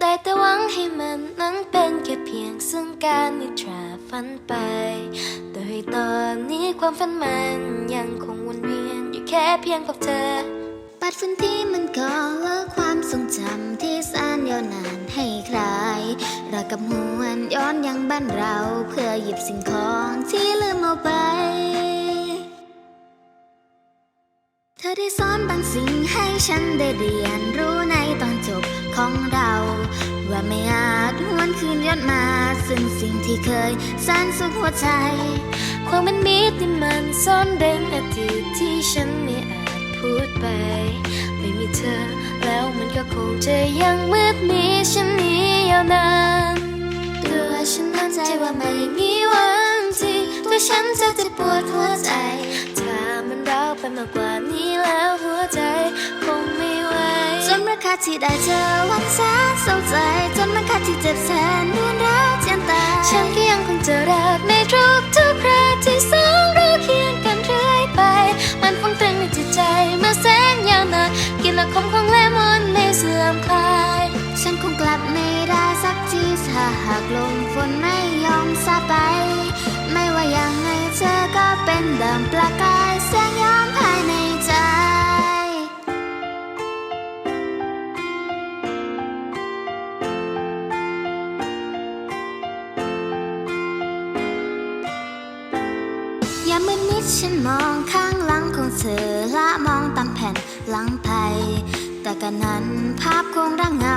ได้แต่หวังให้มันนั้นเป็นแค่เพียงซึ่งการนิทราฝันไป โดยตอนนี้ความฝันมันยังคงวนเวียนอยู่แค่เพียงพบเธอ ปัดฝุ่นที่มันก่อเลิกความทรงจำที่แสนยาวนานให้ใครรักกับหวนย้อนยังบ้านเราเพื่อหยิบสิ่งของที่ลืมเอาไปเธอได้สอนบางสิ่งให้ฉันได้เรียนรู้ในตอนจบของเรา อนมา ซึ่งสิ่งที่เคยแสนสุขหัวใจ ความเป็นมิตรที่มันซ่อนเร้นอดีตที่ฉันไม่อาจพูดไป ไม่มีเธอ แล้วมันก็คงจะยังมืดมิดฉันนี้ยาวนานตัวฉันมั่นใจว่าไม่มีวันที่ตัวฉันจะเจ็บปวดหัวใจ ถ้ามันร้าวไปมากกว่านี้แล้วหัวใจาที่ได้เจอวันแสนเศร้าใจ จนราคาที่เจ็บแสนดวนรักเจียนตาฉันก็ยังคงจะรักในทุกทุกคราที่สองเราเคียงกันเรื่อยไป มันฝังตรึงในจิตใจมาแสนยาวนานกินละคมของเลมอนไม่เสื่อมคลาย ฉันคงกลับไม่ได้สักทีถ้าหากลมฝนไม่ยอมซาไป ไม่ว่ายังไงเธอก็เป็นดังประกาย ย่ามืดมิดฉันมองข้างหลังของเธอละมองตามแผ่นหลังไพ่แต่กันนั้นภาพคงร่างเงา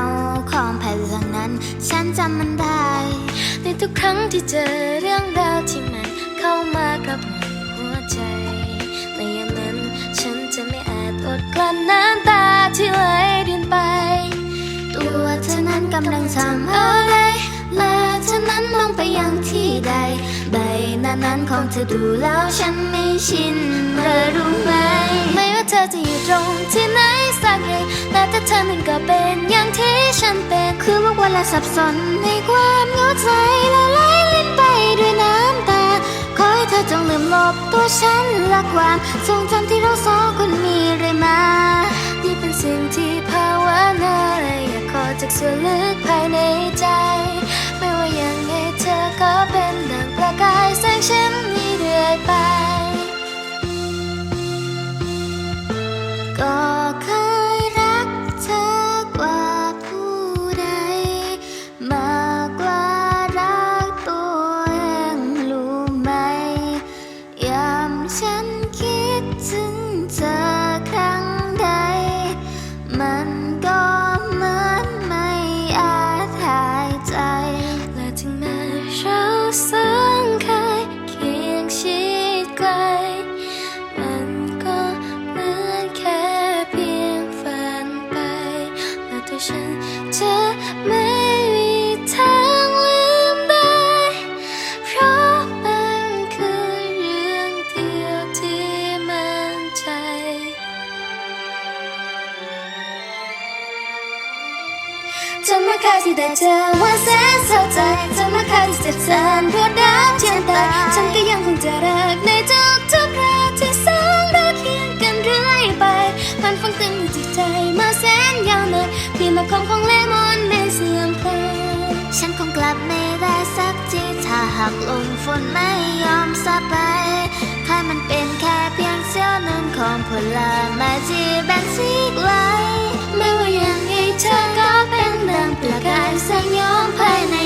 ของแผ่นหลังนั้น ฉันจำมันได้ ในทุกครั้งที่เจอเรื่องราวที่มันเข้ามากับหัวใจในยามนั้นฉันจะไม่อาจอดกลั้นน้ำตาที่ไหลรินไป ตัวเธอนั้นกำลังทำอะไร และเธอนั้นมองไปยังที่ใด ใบหน้านั้นของเธอดูแล้วฉันไม่ชินเธอรู้ไหม ไม่ว่าเธอจะอยู่ตรงที่ไหนสักแห่งแต่ถ้าเธอนั้นก็เป็นอย่างที่ฉันเป็น คือว่าเวลาสับสนในความเหงาใจละลายลิ้นไปด้วยน้ำตา ขอให้เธอจงลืมลบตัวฉันและความทรงจำที่เราสอง และตัวฉันจะไม่มีทางลืมได้ เพราะมันคือเรื่องเดียวที่มั่นใจจนเมื่อคราที่ได้เจอว่าแสนเศร้าใจจนเมื่อคราที่เจ็บแสนปวดร้าวเจียนตายฉันก็ยังคงจะรักในทุก และคมของเลมอนไม่เสื่อมคลายฉันคงกลับไม่ได้สักทีถ้าหากลมฝนไม่ยอมสบายปค่ามันเป็นแค่เพียงเสี้ยวนึ่งของผลไม้ที่แบนซีกไว้ ไม่ว่าอย่างไงเธอก็เป็นดังประกายแสงยอมภายใน